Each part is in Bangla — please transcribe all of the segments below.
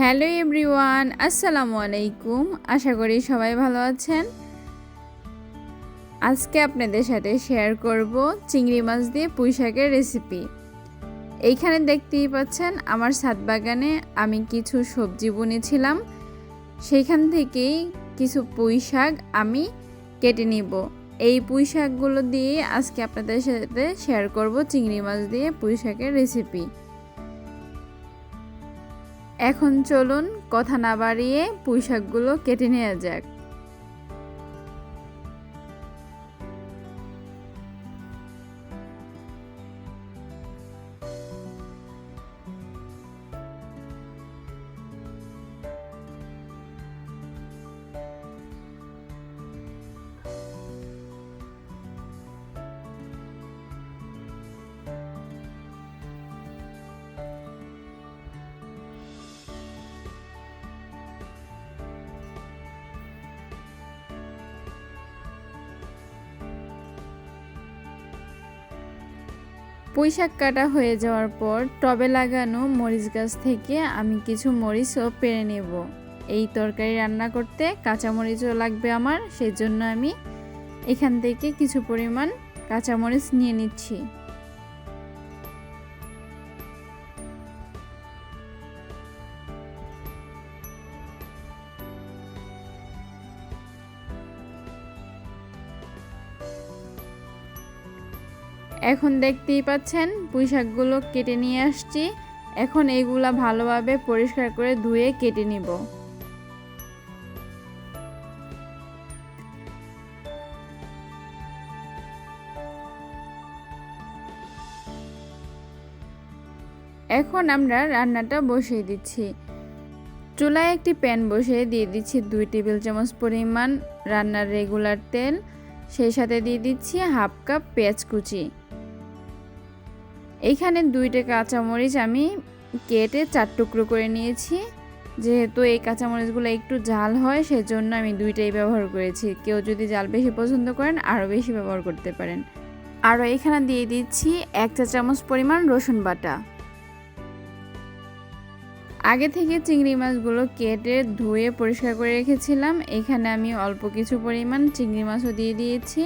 হ্যালো এভরিওয়ান, আসসালামু আলাইকুম। আশা করি সবাই ভালো আছেন। আজকে আপনাদের সাথে শেয়ার করব চিংড়ি মাছ দিয়ে পুঁই শাকের রেসিপি এইখানে দেখতেই পাচ্ছেন আমার ছাদ বাগানে আমি কিছু সবজি বুনেছিলাম। সেইখান থেকেই কিছু পুঁই শাক আমি কেটে নিব। এই পুঁই শাকগুলো দিয়ে আজকে আপনাদের সাথে শেয়ার করব চিংড়ি মাছ দিয়ে পুঁই শাকের রেসিপি এখন চলুন কথা না বাড়িয়ে পুঁইশাকগুলো কেটে নেওয়া যাক। পুঁই শাক কাটা হয়ে যাওয়ার পর টবে লাগানো মরিচ গাছ থেকে আমি কিছু মরিচও পেরে নেব। এই তরকারি রান্না করতে কাঁচামরিচও লাগবে আমার সেই জন্য আমি এখান থেকে কিছু পরিমাণ কাঁচামরিচ নিয়ে নিচ্ছি। এখন দেখতেই পাচ্ছেন পুঁই শাকগুলো কেটে নিয়ে আসছি। এখন এইগুলা ভালোভাবে পরিষ্কার করে ধুয়ে কেটে নিব। এখন আমরা রান্নাটা বসিয়ে দিচ্ছি। চুলায় একটি প্যান বসিয়ে দিয়ে দিচ্ছি দুই টেবিল চামচ পরিমাণ রান্নার রেগুলার তেল। সেই সাথে দিয়ে দিচ্ছি হাফ কাপ পেঁয়াজ কুচি। এইখানে দুইটা কাঁচামরিচ আমি কেটে চার টুকরো করে নিয়েছি। যেহেতু এই কাঁচামরিচগুলো একটু জাল হয়, সেজন্য আমি দুইটাই ব্যবহার করেছি। কেউ যদি জাল বেশি পছন্দ করেন, আরও বেশি ব্যবহার করতে পারেন। আরও এখানে দিয়ে দিচ্ছি এক চা চামচ পরিমাণ রসুন বাটা। আগে থেকে চিংড়ি মাছগুলো কেটে ধুয়ে পরিষ্কার করে রেখেছিলাম। এখানে আমি অল্প কিছু পরিমাণ চিংড়ি মাছও দিয়ে দিয়েছি।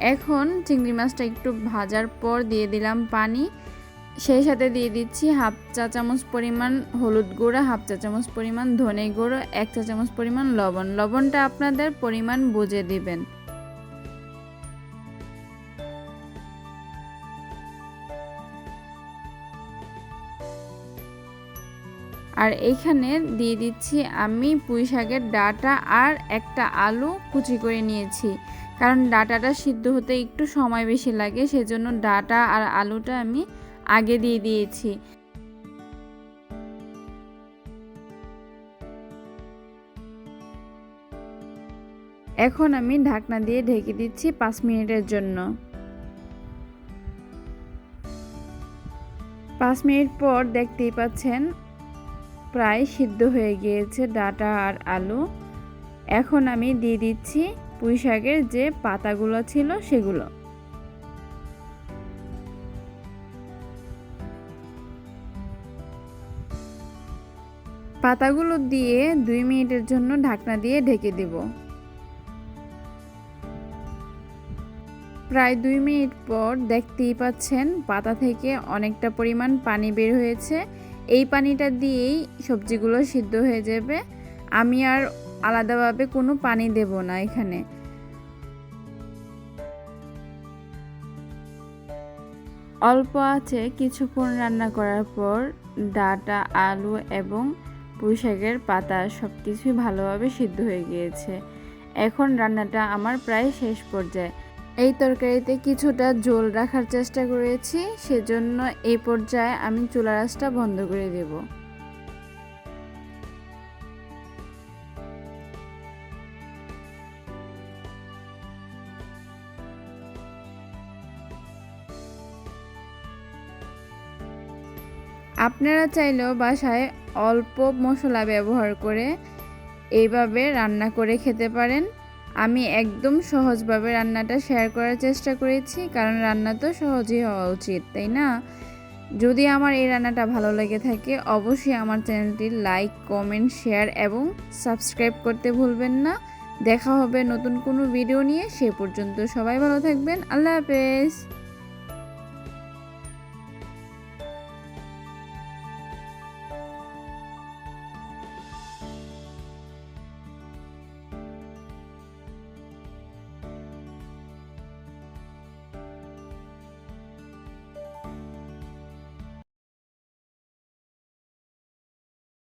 এখন চিংড়ি মাছটা একটু ভাজার পর দিয়ে দিলাম পানি। সেই সাথে দিয়ে দিচ্ছি হাফ চা চামচ পরিমাণ হলুদ গুঁড়ো, হাফ চা চামচ পরিমাণ ধনে গুঁড়ো, এক চা চামচ পরিমাণ লবণ। লবণটা আপনাদের পরিমাণ বুঝে দিবেন। আর এইখানে দিয়ে দিচ্ছি আমি পুঁই শাকের ডাটা আর একটা আলু কুচি করে নিয়েছি। কারণ ডাটাটা সিদ্ধ হতে একটু সময় বেশি লাগে, সেজন্য ডাটা আর আলুটা আমি আগে দিয়ে দিয়েছি। এখন আমি ঢাকনা দিয়ে ঢেকে দিচ্ছি পাঁচ মিনিটের জন্য। পাঁচ মিনিট পর দেখতেই পাচ্ছেন প্রায় সিদ্ধ হয়ে গিয়েছে ডাটা আর আলু। এখন আমি দিয়ে দিচ্ছি পুঁই শাকের যে পাতাগুলো ছিল সেগুলো। পাতাগুলো দিয়ে দুই মিনিটের জন্য ঢাকনা দিয়ে ঢেকে দেব। প্রায় দুই মিনিট পর দেখতেই পাচ্ছেন পাতা থেকে অনেকটা পরিমাণ পানি বের হয়েছে। এই পানিটা দিয়েই সবজিগুলো সিদ্ধ হয়ে যাবে। আমি আর আলাদাভাবে কোনো পানি দেব না এখানে। অল্প আছে, কিছুক্ষণ রান্না করার পর ডাটা, আলু এবং পুঁইশাকের পাতা সব কিছুই ভালোভাবে সিদ্ধ হয়ে গিয়েছে। এখন রান্নাটা আমার প্রায় শেষ পর্যায়ে। এই তরকারিতে কিছুটা জোল রাখার চেষ্টা করেছি, সেজন্য এই পর্যায়ে আমি চুলা রাসটা বন্ধ করে দেবো। আপনারা চাইলেও বাসায় অল্প মশলা ব্যবহার করে এইভাবে রান্না করে খেতে পারেন। আমি একদম সহজভাবে রান্নাটা শেয়ার করার চেষ্টা করেছি, কারণ রান্না তো সহজই হওয়া উচিত, তাই না? যদি আমার এই রান্নাটা ভালো লেগে থাকে, অবশ্যই আমার চ্যানেলটি লাইক কমেন্ট শেয়ার এবং সাবস্ক্রাইব করতে ভুলবেন না। দেখা হবে নতুন কোনো ভিডিও নিয়ে, সে পর্যন্ত সবাই ভালো থাকবেন, আল্লাহ হাফেজ।